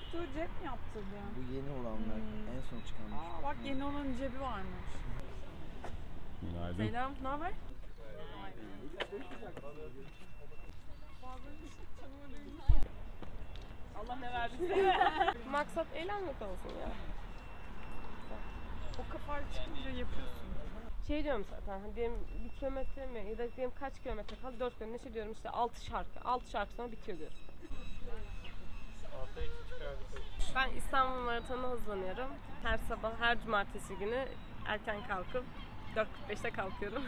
Yoktu, cep mi yaptırdı? Bu yeni olanlar Hmm. en son çıkanlar. Aa bak yeni olanın cebi varmış. Günaydın. Selam, ne haber? Allah ne verdiyse. Maksat eğlenmek olsun ya. o kafayla çıkınca yapıyorsun. Şey diyorum zaten hani diyelim bir kilometre mi ya da diyelim kaç kilometre kaldı dört kilometre şey diyorum işte altı şarkı. Altı şarkı sonra bitiyor diyorum. Ben İstanbul Maratonu'na hazırlanıyorum. Her sabah, her cumartesi günü erken kalkıp 4.45'te kalkıyorum.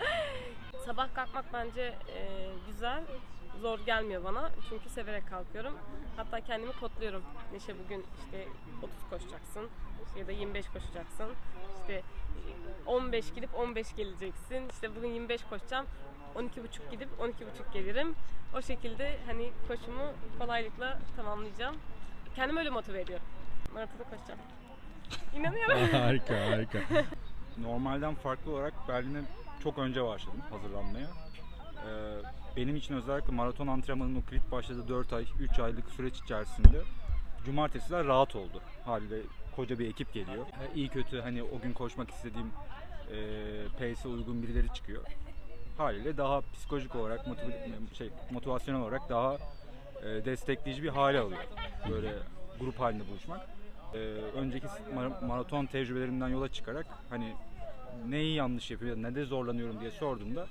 sabah kalkmak bence e, güzel, zor gelmiyor bana çünkü severek kalkıyorum. Hatta kendimi kodluyorum. Neşe bugün işte 30 koşacaksın ya da 25 koşacaksın. İşte 15 gidip 15 geleceksin. İşte bugün 25 koşacağım. 12.30 gidip 12.30 gelirim. O şekilde hani koşumu kolaylıkla tamamlayacağım. Kendimi öyle motive ediyorum. Maratonu koşacağım. İnanıyorum. harika harika. Normalden farklı olarak Berlin'e çok önce başladım hazırlanmaya. Ee, benim için özellikle maraton antrenmanının o kilit başladığı 4 ay, 3 aylık süreç içerisinde cumartesiler rahat oldu. Haliyle koca bir ekip geliyor. Ee, iyi kötü hani o gün koşmak istediğim e, pace'e uygun birileri çıkıyor. Haliyle daha psikolojik olarak, motiv- şey, motivasyonel olarak daha e, destekleyici bir hale alıyor. Böyle grup halinde buluşmak. Ee, önceki mar- maraton tecrübelerimden yola çıkarak hani neyi yanlış yapıyorum, ne de zorlanıyorum diye sorduğumda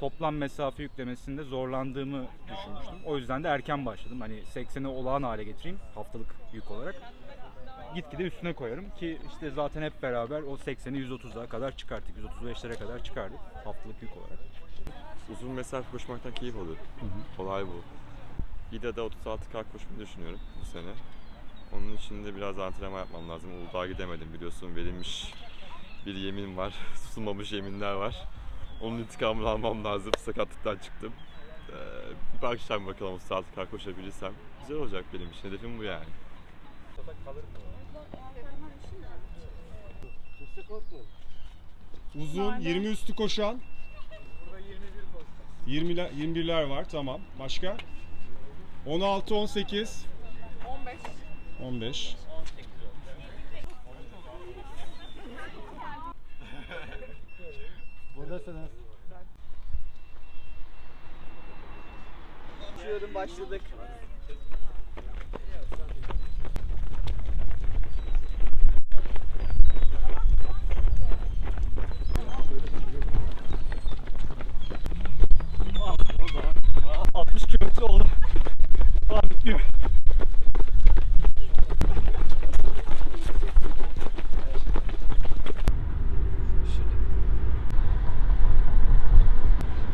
toplam mesafe yüklemesinde zorlandığımı düşünmüştüm. O yüzden de erken başladım. Hani 80'i olağan hale getireyim haftalık yük olarak. Gitgide üstüne koyarım ki işte zaten hep beraber o 80'i 130'a kadar çıkarttık. 135'lere kadar çıkardık haftalık yük olarak. Uzun mesafe koşmaktan keyif alıyorum. Kolay bu. İDA'da 36 kalk koşmayı düşünüyorum bu sene. Onun için de biraz antrenman yapmam lazım. Uludağ'a gidemedim biliyorsun verilmiş bir yemin var. Tutulmamış yeminler var. Onun intikamını almam lazım. Sakatlıktan çıktım. Ee, bir akşam bakalım 36 kalk koşabilirsem. Güzel olacak benim için. Hedefim bu yani. Uzun 20 üstü koşan. Burada 21 20'ler 21'ler var tamam. Başka? 16 18 15. 15. Buradasınız. Uçuyorum başladık.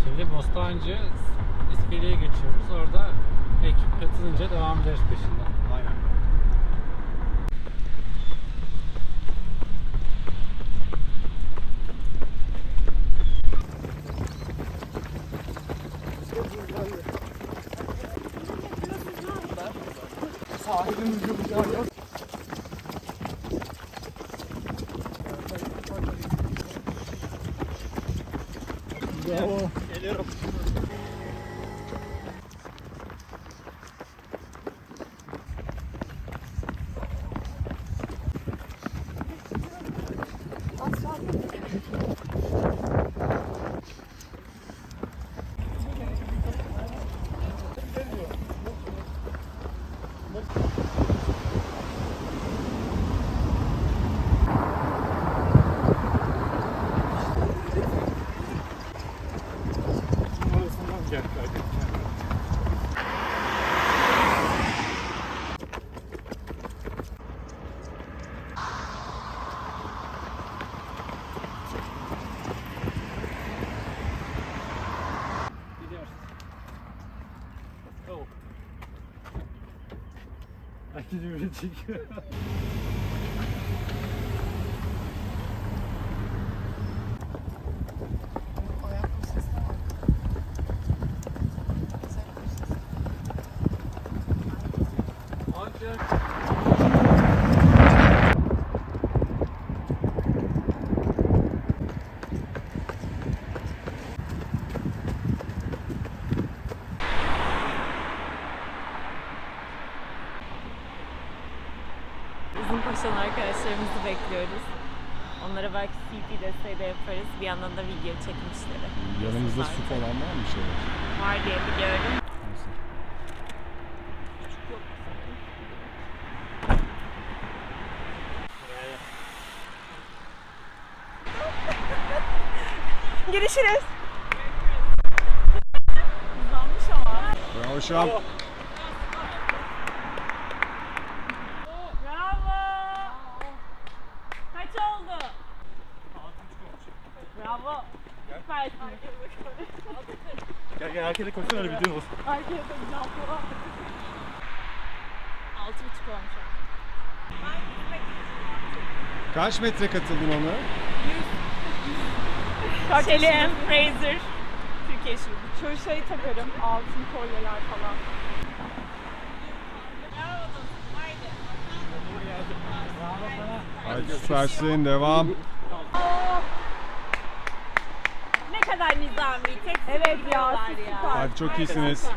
Şimdi Bostancı iskeleye geçiyoruz. Orada ekip katılınca devam ederiz peşinden. Oh, okay. gibi çekiyor. arkadaşlarımızı bekliyoruz. Onlara belki CP desteği de yaparız. Bir yandan da video çekmişleri. Yanımızda su falan var mı şeyler? Var diye biliyorum. Görüşürüz. Bravo Şam. Bravo. Kaç oldu? Bravo. Süpersin. Gel gel herkese koşsana öyle video olsun. Altı buçuk olmuş. Kaç metre katıldın ona? Şelim, Fraser. Türkiye şubu. Şöyle şey takarım. Altın kolyeler falan. Hadi süpersin devam. Ne nizami. Tek Evet ya siz ya. süper. Hadi çok iyisiniz.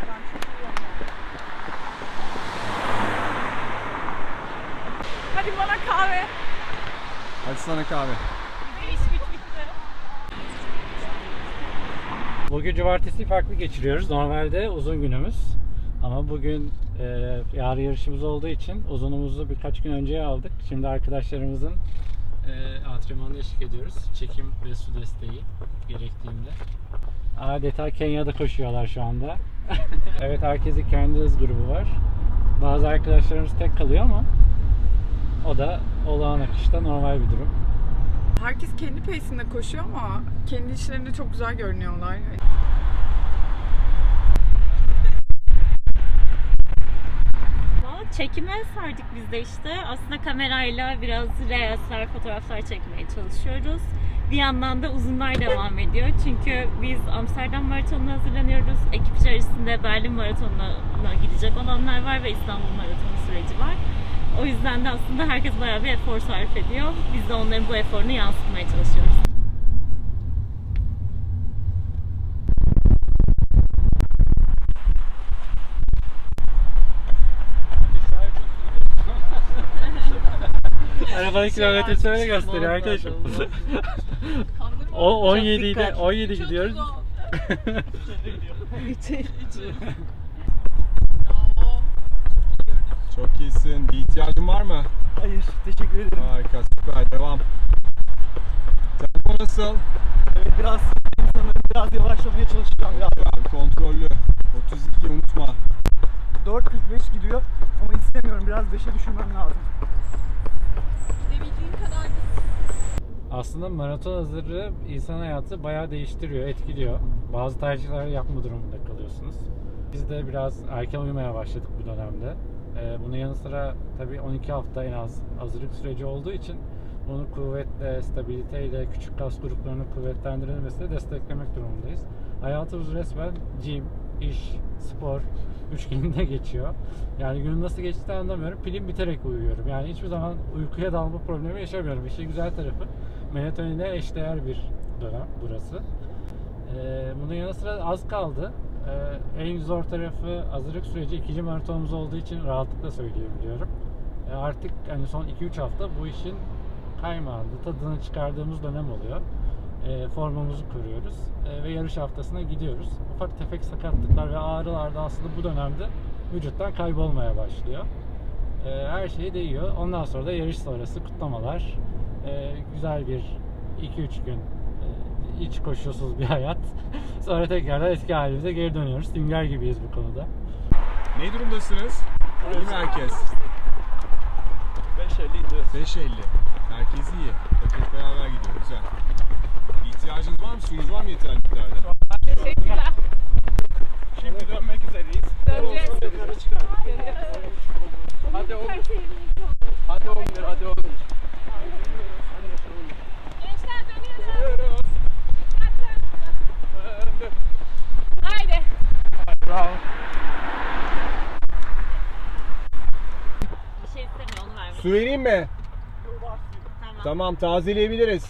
Hadi bana kahve. Hadi sana kahve. Bugün cumartesi farklı geçiriyoruz. Normalde uzun günümüz. Ama bugün e, yarı yarışımız olduğu için uzunumuzu birkaç gün önceye aldık. Şimdi arkadaşlarımızın e, antrenmanına eşlik ediyoruz. Çekim ve su desteği gerektiğinde. Adeta Kenya'da koşuyorlar şu anda. evet herkesin kendi hız grubu var. Bazı arkadaşlarımız tek kalıyor ama o da olağan akışta normal bir durum. Herkes kendi pace'inde koşuyor ama kendi işlerinde çok güzel görünüyorlar. Çekime sardık biz de işte. Aslında kamerayla biraz reelsler, fotoğraflar çekmeye çalışıyoruz. Bir yandan da uzunlar devam ediyor. Çünkü biz Amsterdam Maratonu'na hazırlanıyoruz. Ekip içerisinde Berlin Maratonu'na gidecek olanlar var ve İstanbul Maratonu süreci var. O yüzden de aslında herkes bayağı bir efor sarf ediyor. Biz de onların bu eforunu yansıtmaya çalışıyoruz. Arabanın kilometresini öyle gösteriyor arkadaşım. o 17 ile 17 gidiyoruz. Çok iyisin. Bir ihtiyacın var mı? Hayır, teşekkür ederim. Harika süper devam. Tempo nasıl? Evet, biraz sanırım biraz yavaşlamaya çalışacağım ya. Abi kontrollü. 32 unutma. 4.45 gidiyor ama istemiyorum. Biraz 5'e düşürmem lazım. Aslında maraton hazırlığı insan hayatı bayağı değiştiriyor, etkiliyor. Bazı tercihler yapma durumunda kalıyorsunuz. Biz de biraz erken uyumaya başladık bu dönemde. Ee, bunun yanı sıra tabii 12 hafta en az hazırlık süreci olduğu için bunu kuvvetle, stabiliteyle, küçük kas gruplarının kuvvetlendirilmesiyle desteklemek durumundayız. Hayatımız resmen gym, iş, spor üçgeninde geçiyor. Yani günün nasıl geçtiğini anlamıyorum. Pilim biterek uyuyorum. Yani hiçbir zaman uykuya dalma problemi yaşamıyorum. İşin güzel tarafı melatoninle eşdeğer bir dönem burası. Ee, bunun yanı sıra az kaldı. Ee, en zor tarafı hazırlık süreci ikinci maratonumuz olduğu için rahatlıkla söyleyebiliyorum. Ee, artık hani son 2-3 hafta bu işin kaymağında tadını çıkardığımız dönem oluyor. Ee, formumuzu kuruyoruz Ee, ve yarış haftasına gidiyoruz. Ufak tefek sakatlıklar ve ağrılar da aslında bu dönemde vücuttan kaybolmaya başlıyor. Ee, her şey değiyor. Ondan sonra da yarış sonrası kutlamalar e, güzel bir 2-3 gün e, iç koşulsuz bir hayat. Sonra tekrardan eski halimize geri dönüyoruz. Sünger gibiyiz bu konuda. Ne durumdasınız? Evet. İyi mi herkes? 5.50 diyoruz. 5.50. Herkes iyi. Herkes beraber gidiyor. Güzel. İhtiyacınız var mı? Suyunuz var mı yeterli miktarda? Teşekkürler. Şimdi dönmek üzereyiz. Döneceğiz. Hadi 10 Hadi 10 Hadi 10 Hadi 10 Haydi. Bravo. Bir şey istemiyor onu vermek. Su vereyim mi? Tamam. Tamam tazeleyebiliriz.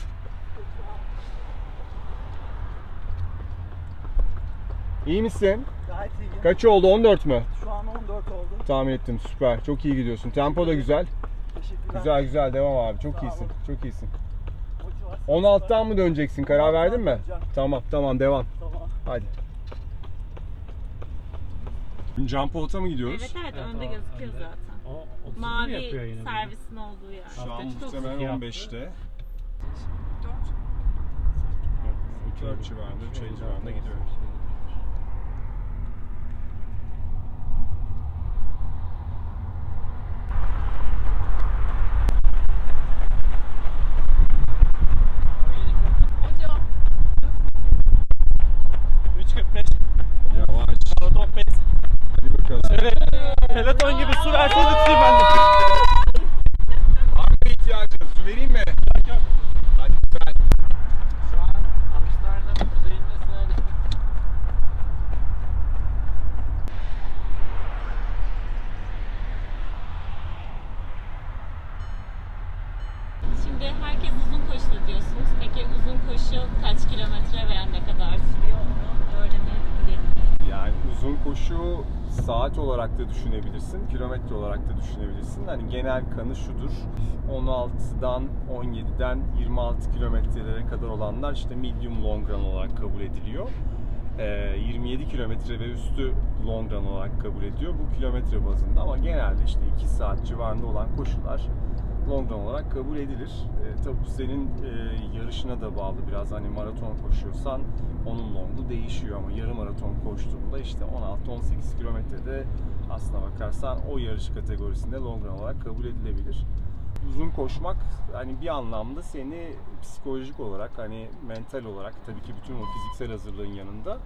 İyi misin? Gayet iyi. Kaç oldu? 14 mü? Şu an 14 oldu. Tahmin ettim. Süper. Çok iyi gidiyorsun. Tempo da güzel. Güzel güzel devam abi. Çok iyisin. Çok iyisin. 16'tan mı döneceksin? Karar verdin mi? Tamam tamam devam. Hadi. Jump Out'a mı gidiyoruz? Evet evet önde gözüküyor zaten. O 32 mi Mavi yapıyor yine? servisin olduğu yer. Şu an muhtemelen 32 15'te. 4. 4 civarında, 3 civarında gidiyoruz. Hocam 3.45. Yavaş. Maraton pace. Hadi bakalım. Evet. Peloton gibi su verseniz tutayım ben de. Var mı ihtiyacınız? Su vereyim mi? Hadi güzel. Şu an Amsterdam kuzeyindesin öyle. Şimdi herkes uzun koşu diyorsunuz. Peki uzun koşu kaç kilometre veya ne kadar sürüyor onu öğrenebilir miyiz? Yani uzun saat olarak da düşünebilirsin, kilometre olarak da düşünebilirsin. Hani genel kanı şudur. 16'dan 17'den 26 kilometrelere kadar olanlar işte medium long run olarak kabul ediliyor. Ee, 27 kilometre ve üstü long run olarak kabul ediyor. Bu kilometre bazında ama genelde işte 2 saat civarında olan koşular long run olarak kabul edilir. E, tabii bu senin e, yarışına da bağlı biraz. Hani maraton koşuyorsan onun longu değişiyor ama yarım maraton koştuğunda işte 16-18 kilometrede aslına bakarsan o yarış kategorisinde long run olarak kabul edilebilir. Uzun koşmak hani bir anlamda seni psikolojik olarak hani mental olarak tabii ki bütün o fiziksel hazırlığın yanında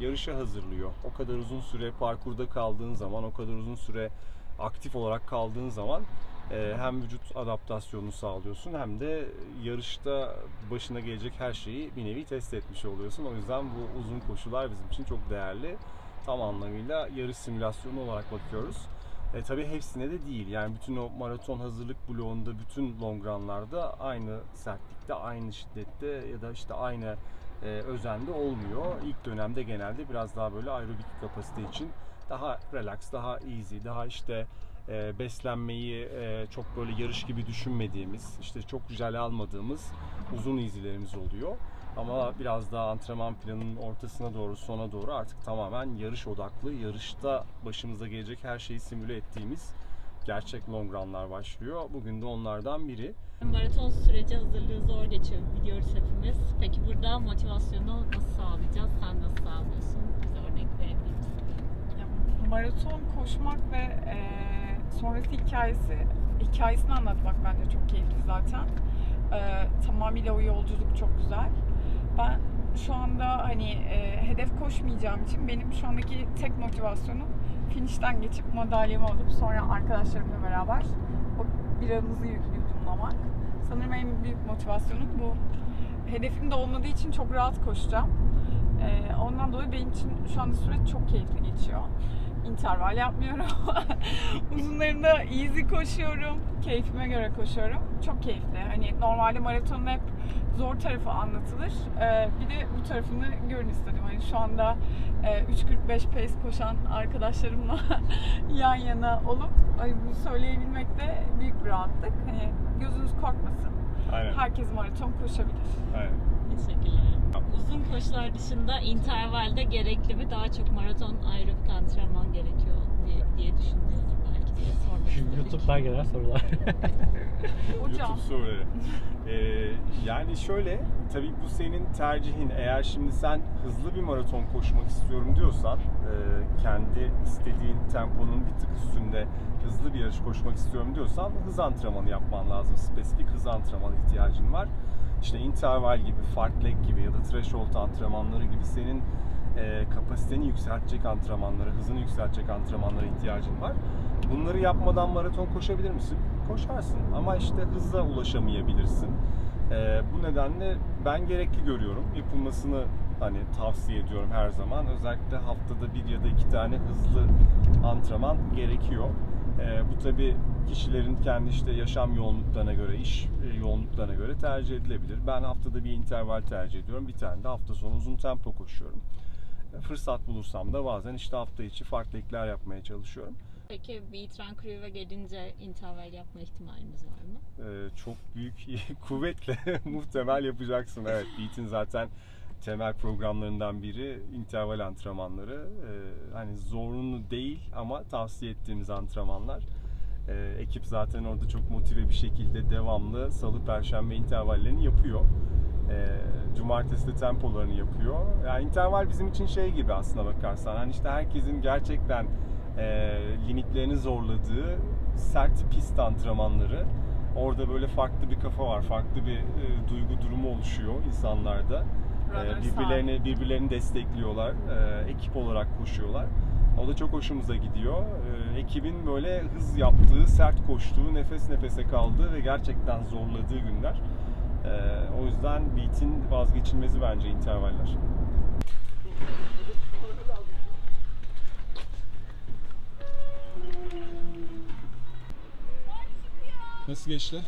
yarışa hazırlıyor. O kadar uzun süre parkurda kaldığın zaman, o kadar uzun süre aktif olarak kaldığın zaman hem vücut adaptasyonunu sağlıyorsun hem de yarışta başına gelecek her şeyi bir nevi test etmiş oluyorsun. O yüzden bu uzun koşular bizim için çok değerli. Tam anlamıyla yarış simülasyonu olarak bakıyoruz. E, tabii hepsine de değil. Yani bütün o maraton hazırlık bloğunda, bütün long runlarda aynı sertlikte, aynı şiddette ya da işte aynı e, özende olmuyor. İlk dönemde genelde biraz daha böyle aerobik kapasite için daha relax, daha easy, daha işte e, beslenmeyi e, çok böyle yarış gibi düşünmediğimiz, işte çok güzel almadığımız uzun izilerimiz oluyor. Ama biraz daha antrenman planının ortasına doğru, sona doğru artık tamamen yarış odaklı, yarışta başımıza gelecek her şeyi simüle ettiğimiz gerçek long runlar başlıyor. Bugün de onlardan biri. Maraton süreci hazırlığı zor geçiyor biliyoruz hepimiz. Peki burada motivasyonu nasıl sağlayacağız? Sen nasıl sağlıyorsun? Bize örnek verebilir misin? Ya, maraton koşmak ve e, sonrası hikayesi hikayesini anlatmak bence çok keyifli zaten. E, tamamıyla o yolculuk çok güzel. Ben şu anda hani e, hedef koşmayacağım için benim şu andaki tek motivasyonum finişten geçip madalyamı alıp sonra arkadaşlarımla beraber o biramızı yudumlamak. Sanırım en büyük motivasyonum bu. Hedefim de olmadığı için çok rahat koşacağım. Ee, ondan dolayı benim için şu anda süreç çok keyifli geçiyor. İnterval yapmıyorum. Uzunlarında easy koşuyorum. Keyfime göre koşuyorum. Çok keyifli. Hani normalde maratonun hep zor tarafı anlatılır. Ee, bir de bu tarafını görün istedim. Hani şu anda e, 3.45 pace koşan arkadaşlarımla yan yana olup hani bunu söyleyebilmek de büyük bir rahatlık. Hani gözünüz korkmasın. Aynen. Herkes maraton koşabilir. Aynen. Uzun koşular dışında intervalde gerekli mi? Daha çok maraton aerobik antrenman gerekiyor diye, diye düşünüyorum belki diye sormak Şimdi istedik. YouTube'dan gelen sorular. Hocam. YouTube soruları. Ee, yani şöyle, tabii bu senin tercihin. Eğer şimdi sen hızlı bir maraton koşmak istiyorum diyorsan, e, kendi istediğin temponun bir tık üstünde hızlı bir yarış koşmak istiyorum diyorsan hız antrenmanı yapman lazım. Spesifik hız antrenmanı ihtiyacın var. İşte interval gibi, fartlek gibi ya da threshold antrenmanları gibi senin e, kapasiteni yükseltecek antrenmanlara, hızını yükseltecek antrenmanlara ihtiyacın var. Bunları yapmadan maraton koşabilir misin? Koşarsın ama işte hızla ulaşamayabilirsin. E, bu nedenle ben gerekli görüyorum. Yapılmasını hani tavsiye ediyorum her zaman. Özellikle haftada bir ya da iki tane hızlı antrenman gerekiyor. E, bu tabi kişilerin kendi işte yaşam yoğunluklarına göre, iş e, yoğunluklarına göre tercih edilebilir. Ben haftada bir interval tercih ediyorum. Bir tane de hafta sonu uzun tempo koşuyorum. E, Fırsat bulursam da bazen işte hafta içi farklı ekler yapmaya çalışıyorum. Peki Beat Run Crew'e gelince interval yapma ihtimalimiz var mı? Ee, çok büyük kuvvetle muhtemel yapacaksın. Evet, Beat'in zaten temel programlarından biri interval antrenmanları. Ee, hani zorunlu değil ama tavsiye ettiğimiz antrenmanlar. Ee, ekip zaten orada çok motive bir şekilde devamlı salı perşembe intervallerini yapıyor. Ee, cumartesi de tempolarını yapıyor. Yani interval bizim için şey gibi aslına bakarsan. Hani işte herkesin gerçekten e, limitlerini zorladığı sert pist antrenmanları. Orada böyle farklı bir kafa var, farklı bir e, duygu durumu oluşuyor insanlarda. E, birbirlerini birbirlerini destekliyorlar, e, ekip olarak koşuyorlar. O da çok hoşumuza gidiyor. E, ekibin böyle hız yaptığı, sert koştuğu, nefes nefese kaldığı ve gerçekten zorladığı günler. E, o yüzden beat'in vazgeçilmezi bence intervaller. Nasıl geçti?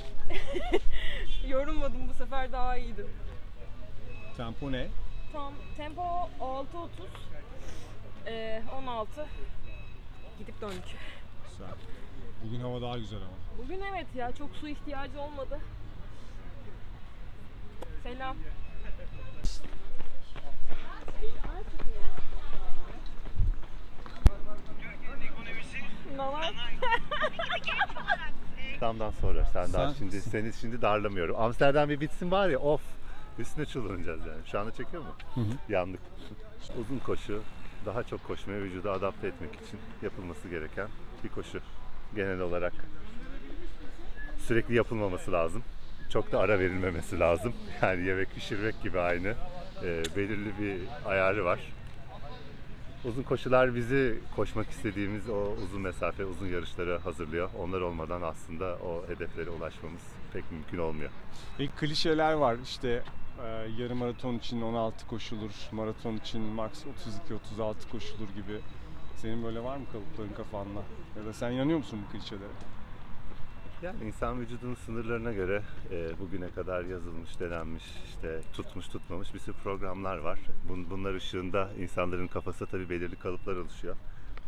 Yorulmadım bu sefer daha iyiydim. Tempo ne? Tam tempo 6.30 ee, 16 gidip döndük. Güzel. Bugün hava daha güzel ama. Bugün evet ya çok su ihtiyacı olmadı. Selam. Amsterdam'dan sonra sen, daha Sen- şimdi seni şimdi darlamıyorum. Amsterdam bir bitsin var ya of üstüne çullanacağız yani. Şu anda çekiyor mu? Yandık. Uzun koşu daha çok koşmaya vücudu adapte etmek için yapılması gereken bir koşu. Genel olarak sürekli yapılmaması lazım. Çok da ara verilmemesi lazım. Yani yemek pişirmek gibi aynı. Ee, belirli bir ayarı var. Uzun koşular bizi koşmak istediğimiz o uzun mesafe, uzun yarışlara hazırlıyor. Onlar olmadan aslında o hedeflere ulaşmamız pek mümkün olmuyor. E, klişeler var işte e, yarım maraton için 16 koşulur, maraton için max 32-36 koşulur gibi. Senin böyle var mı kalıpların kafanda? Ya da sen inanıyor musun bu klişelere? Yani insan vücudunun sınırlarına göre e, bugüne kadar yazılmış, denenmiş, işte tutmuş tutmamış bir sürü programlar var. Bun, bunlar ışığında insanların kafasında tabii belirli kalıplar oluşuyor.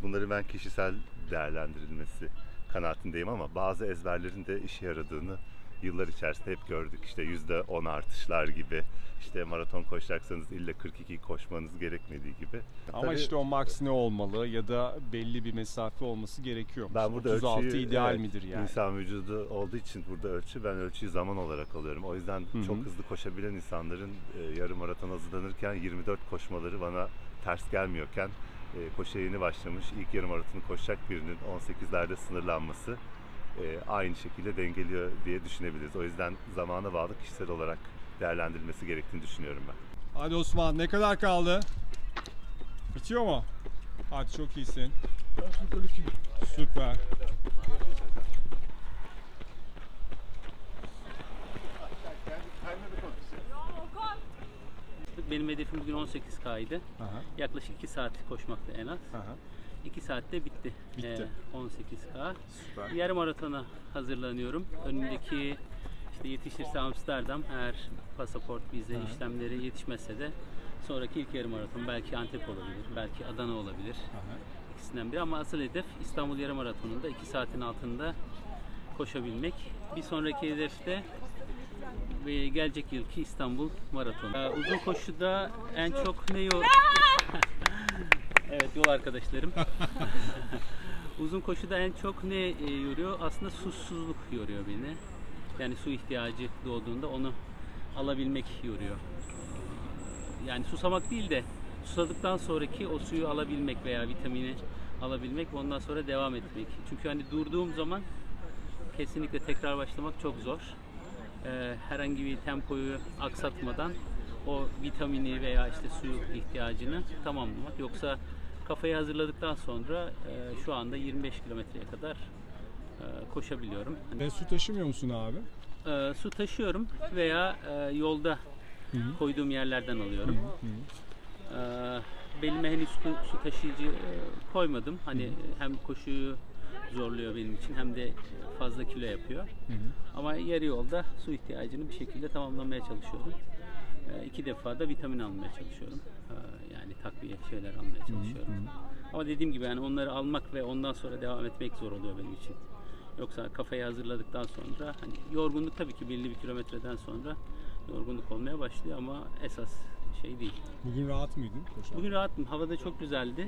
Bunları ben kişisel değerlendirilmesi kanaatindeyim ama bazı ezberlerin de işe yaradığını yıllar içerisinde hep gördük. İşte yüzde 10 artışlar gibi, işte maraton koşacaksanız illa 42 koşmanız gerekmediği gibi. Ama Tabii- işte o max ne olmalı ya da belli bir mesafe olması gerekiyor. Ben burada 36 ölçüyü ideal evet, midir yani? İnsan vücudu olduğu için burada ölçü ben ölçüyü zaman olarak alıyorum. O yüzden Hı hı. çok hızlı koşabilen insanların e, yarım maraton hazırlanırken 24 koşmaları bana ters gelmiyorken e, koşuya yeni başlamış ilk yarım maratonu koşacak birinin 18'lerde sınırlanması e, aynı şekilde dengeliyor diye düşünebiliriz. O yüzden zamana bağlı kişisel olarak değerlendirilmesi gerektiğini düşünüyorum ben. Hadi Osman ne kadar kaldı? Bitiyor mu? Hadi çok iyisin. Süper. Benim hedefim bugün 18K'ydı. Aha, Yaklaşık 2 saat koşmakta en az. aha. 2 saatte bitti. Bitti. Ee, 18K. Süper. Yarım maratona hazırlanıyorum. Önümdeki işte yetişirse Amsterdam eğer pasaport, vize işlemleri yetişmezse de sonraki ilk yarım maraton belki Antep olabilir, belki Adana olabilir. Aha. İkisinden biri ama asıl hedef İstanbul yarım maratonunda 2 saatin altında koşabilmek. Bir sonraki hedef de ve gelecek yılki İstanbul Maratonu. Ee, uzun koşuda en çok ne yor... evet yol arkadaşlarım. uzun koşuda en çok ne e, yoruyor? Aslında susuzluk yoruyor beni. Yani su ihtiyacı doğduğunda onu alabilmek yoruyor. Yani susamak değil de susadıktan sonraki o suyu alabilmek veya vitamini alabilmek ondan sonra devam etmek. Çünkü hani durduğum zaman kesinlikle tekrar başlamak çok zor. Ee, herhangi bir tempoyu aksatmadan o vitamini veya işte suyu ihtiyacını tamamlamak. Yoksa kafayı hazırladıktan sonra e, şu anda 25 kilometreye kadar e, koşabiliyorum. Ve su taşımıyor musun abi? E, su taşıyorum veya e, yolda koyduğum yerlerden alıyorum. E, belime henüz su, su taşıyıcı e, koymadım. Hani hem koşuyu zorluyor benim için hem de fazla kilo yapıyor. Ama yarı yolda su ihtiyacını bir şekilde tamamlamaya çalışıyorum. E, iki defa da vitamin almaya çalışıyorum. E, yani takviye şeyler almaya çalışıyorum. Ama dediğim gibi yani onları almak ve ondan sonra devam etmek zor oluyor benim için. Yoksa kafayı hazırladıktan sonra hani yorgunluk tabii ki belli bir kilometreden sonra yorgunluk olmaya başlıyor ama esas şey değil. Bugün rahat mıydın koşarken? Bugün rahattım. Hava da çok güzeldi.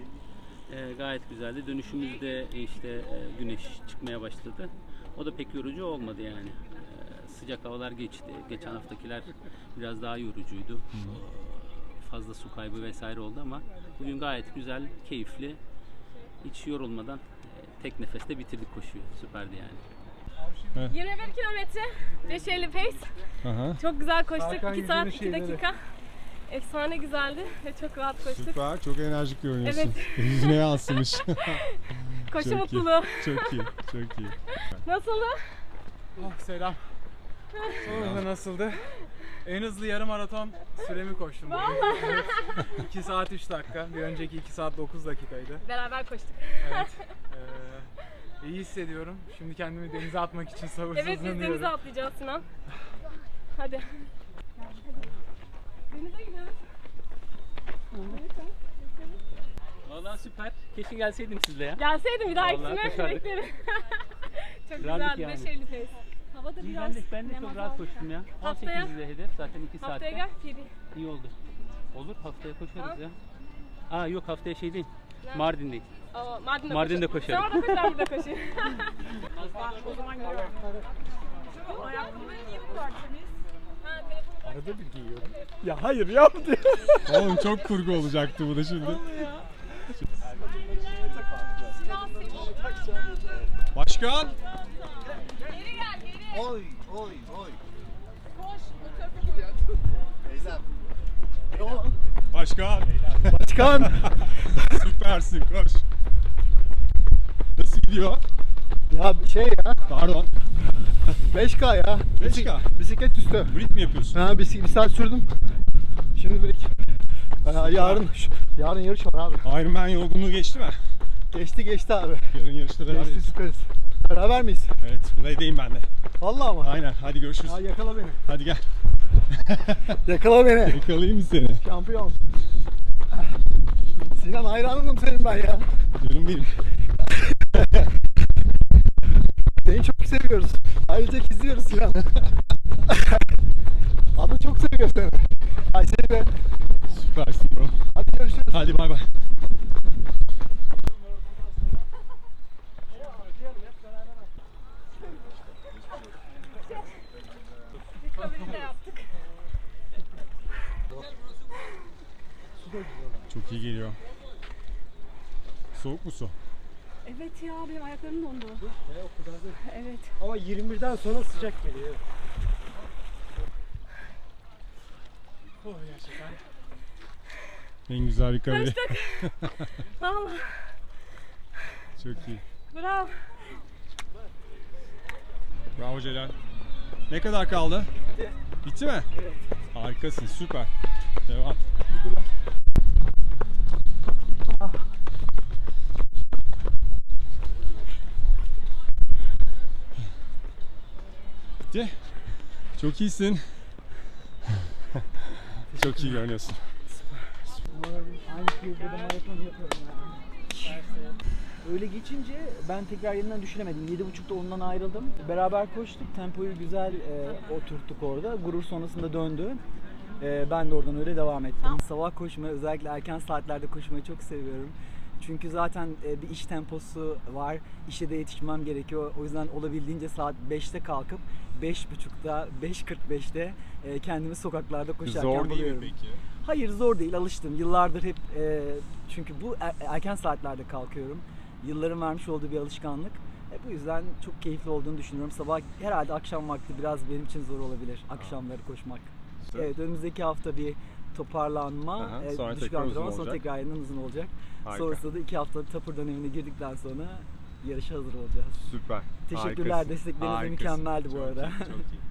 Ee, gayet güzeldi. Dönüşümüzde e, işte e, güneş çıkmaya başladı. O da pek yorucu olmadı yani. Ee, sıcak havalar geçti. Geçen haftakiler biraz daha yorucuydu. Ee, Fazla su kaybı vesaire oldu ama bugün gayet güzel, keyifli. Hiç yorulmadan e, tek nefeste bitirdik koşuyu. Süperdi yani. 21 kilometre 550 pace. Aha. Çok güzel koştuk. Hakan 2 saat yüzünün 2 dakika. Efsane güzeldi ve çok rahat koştuk. Süper, çok enerjik görünüyorsun. Evet. Yüzüne yansımış. Koşu Çok iyi. mutluluğu. çok iyi, çok iyi. Nasıldı? Oh selam. Sonunda nasıldı? En hızlı yarım maraton süremi koştum. Vallahi. Evet. 2 saat 3 dakika. Bir önceki 2 saat 9 dakikaydı. Beraber koştuk. Evet. Ee, iyi hissediyorum. Şimdi kendimi denize atmak için Evet sabırsızlanıyorum. biz denize atlayacağız Sinan. Hadi. Denize gidiyoruz. Vallahi süper. Keşke gelseydim sizle ya. Gelseydim bir daha Vallahi koşardık. beklerim. çok Rağbet güzeldi. yani. 550 pace. Hava da İyi, biraz ben de, ben de çok rahat koştum ya. Haftaya- 18'de hedef zaten 2 saatte. Haftaya gel Piri. İyi oldu. Olur haftaya koşarız Tamam. ya. Aa yok haftaya şey değil. Nerede? Mardin'deyim. Aa, Mardin'de, Mardin'de koşarız. koşarım. Sen orada koş ben burada koşayım. O zaman geliyorum. Şu ayakkabıları niye bu kadar temiz? ha, telefonu Arada bir giyiyorum. Ya hayır yaptı. Oğlum çok kurgu olacaktı bu da şimdi. Başkan! Oy oy oy. Koş. O tarafa koş. Teyzem. Başkan! Başkan. Süpersin koş. Nasıl gidiyor? ya şey ya Pardon. 5K ya. 5K. Bisiklet üstü. Brit mi yapıyorsun? Ha bir, bir saat sürdüm. Şimdi bir iki. Ha, yarın yarın yarış var abi. Ironman yorgunluğu geçti mi? Geçti geçti abi. Yarın yarışta Geçti beraberiz. süperiz. Beraber miyiz? Evet, buradayım ben de. Vallahi ama. Aynen, hadi görüşürüz. Ya yakala beni. Hadi gel. Yakala beni. Yakalayayım mı seni? Şampiyon. Sinan hayranınım senin ben ya. Canım benim. Seni çok seviyoruz. Ayrıca izliyoruz Sinan. Adı çok seviyor seni. Ay seni de. Süpersin bro. Hadi görüşürüz. Hadi bay bay. Recovery de yaptık. Çok iyi geliyor. Soğuk mu su? Evet ya benim ayaklarım dondu. Evet. Ama 21'den sonra sıcak geliyor. Oh gerçekten. En güzel recovery. Vallahi Çok iyi. bravo. Bravo Celal. Ne kadar kaldı? Bitti. Bitti mi? Evet. Harikasın, süper. Devam. Bitti. Çok iyisin. Çok iyi görünüyorsun. Öyle geçince ben tekrar yeniden düşünemedim. 7.30'da ondan ayrıldım. Beraber koştuk. Tempoyu güzel e, oturttuk orada. Gurur sonrasında döndü. E, ben de oradan öyle devam ettim. Sabah koşmayı özellikle erken saatlerde koşmayı çok seviyorum. Çünkü zaten e, bir iş temposu var. İşe de yetişmem gerekiyor. O yüzden olabildiğince saat 5'te kalkıp 5.30'da, 5.45'te e, kendimi sokaklarda koşarken Zor değil mi buluyorum. peki? Hayır zor değil alıştım. Yıllardır hep e, çünkü bu er- erken saatlerde kalkıyorum. Yılların vermiş olduğu bir alışkanlık. E, bu yüzden çok keyifli olduğunu düşünüyorum. Sabah herhalde akşam vakti biraz benim için zor olabilir akşamları koşmak. Evet önümüzdeki hafta bir toparlanma, Aha, e, sonra düşük tekrar uzun antrenman, sonra olacak. tekrar yeniden uzun olacak. Harika. Sonrasında da iki hafta tapır dönemine girdikten sonra yarışa hazır olacağız. Süper. Teşekkürler, Harikasın. destekleriniz de Harikasın. mükemmeldi bu Çok arada. iyi, çok iyi.